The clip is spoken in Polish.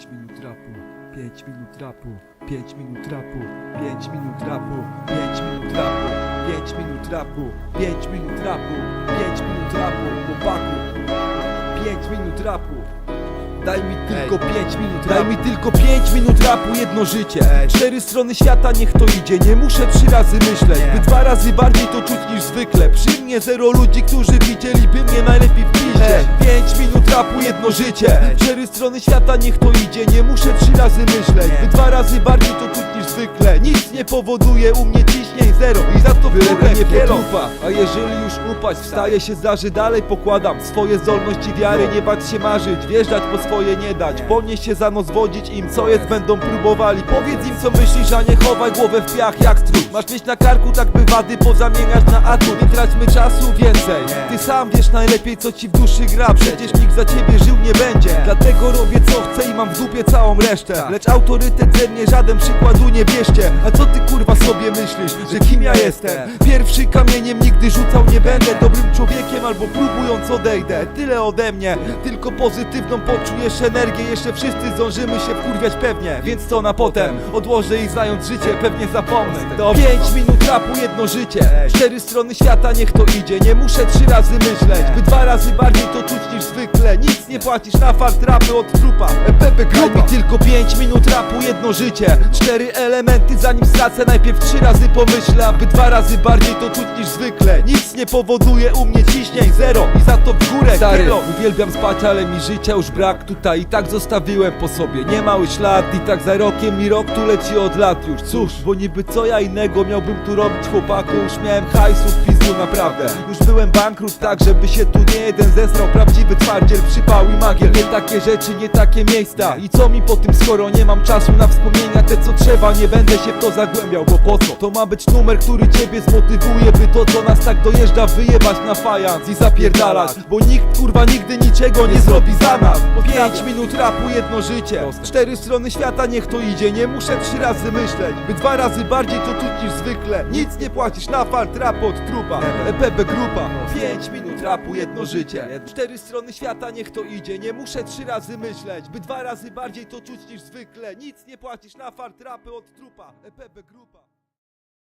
5 minut rapu, 5 minut rapu, 5 minut rapu, 5 minut rapu, 5 minut rapu, 5 minut rapu, 5 minut rapu, 5 minut rapu, chłopaku, 5 minut rapu. Daj mi tylko 5 minut Daj mi tylko 5 minut rapu, jedno życie. Cztery strony świata, niech to idzie. Nie muszę trzy razy myśleć By dwa razy bardziej to czuć niż zwykle. Przy mnie zero ludzi, którzy widzieliby mnie najlepiej w piździe. 5 minut rapu, jedno życie. Cztery strony świata, niech to idzie. Nie muszę trzy razy myśleć By dwa razy bardziej to czuć niż zwykle. Nic nie powoduje u mnie ciśnień zero I za to w górę nie pielupa A jeżeli już upaść, wstaje się zdarzy Dalej pokładam swoje zdolność i wiary. Nie bać się marzyć, wjeżdżać po swoje nie dać. Ponieść się za nos wodzić im co jest będą próbowali. Powiedz im co myślisz, a nie chowaj głowę w piach jak strut Masz mieć na karku tak by wady pozamieniać na atut. Nie traćmy czasu więcej. Ty sam wiesz najlepiej co ci w duszy gra. Przecież nikt za ciebie żył nie będzie. Dlatego robię co chcę i mam w dupie całą resztę. Lecz autorytet ze mnie żaden przykładu nie bierzcie. A co ty kurwa sobie myślisz, że kim ja jestem? Pierwszy kamieniem nigdy rzucał nie będę Dobrym człowiekiem albo próbując odejdę. Tyle ode mnie, tylko pozytywną poczujesz energię. Jeszcze wszyscy zdążymy się wkurwiać pewnie Więc co na potem? Odłożę i znając życie pewnie zapomnę. To 5 minut rapu, jedno życie. Cztery strony świata, niech to idzie. Nie muszę trzy razy myśleć. By dwa razy bardziej to czuć niż zwykle. Nic nie płacisz na fart rapy od trupa. Mi tylko 5 minut rapu, jedno życie. Cztery elementy zanim stracę Najpierw trzy razy pomyślę Aby dwa razy bardziej to czuć niż zwykle. Nic nie powoduje u mnie ciśnień Zero. I za to w górę Stary, kielo. Uwielbiam spać, ale mi życia już brak. Tutaj i tak zostawiłem po sobie. Niemały ślad i tak za rokiem i rok tu leci od lat już. Cóż, bo niby co ja innego miałbym tu robić chłopaku Już miałem hajsów pizdu naprawdę. Już byłem bankrut tak, żeby się tu nie jeden zesrał. Prawdziwy twardziel, przypał i magiel. Nie takie rzeczy, nie takie miejsca. I co mi po tym, skoro nie mam czasu na wspomnienia Te co trzeba, nie będę się w to zagłębiał Bo po co? To ma być numer, który ciebie zmotywuje By to co nas tak dojeżdża wyjebać na fajans I zapierdalać. Bo nikt kurwa nigdy niczego nie zrobi za nas. Pięć minut rapu, jedno życie. Cztery strony świata, niech to idzie. Nie muszę trzy razy myśleć By dwa razy bardziej to czuć niż zwykle. Nic nie płacisz na fart rapu od trupa. Pepe grupa. Pięć minut rapu, jedno życie. Cztery strony świata, niech to idzie. Nie muszę trzy razy myśleć By dwa razy bardziej to czuć niż zwykle. Nic nie nie płacisz na fartrapy od trupa. E, EPB Grupa.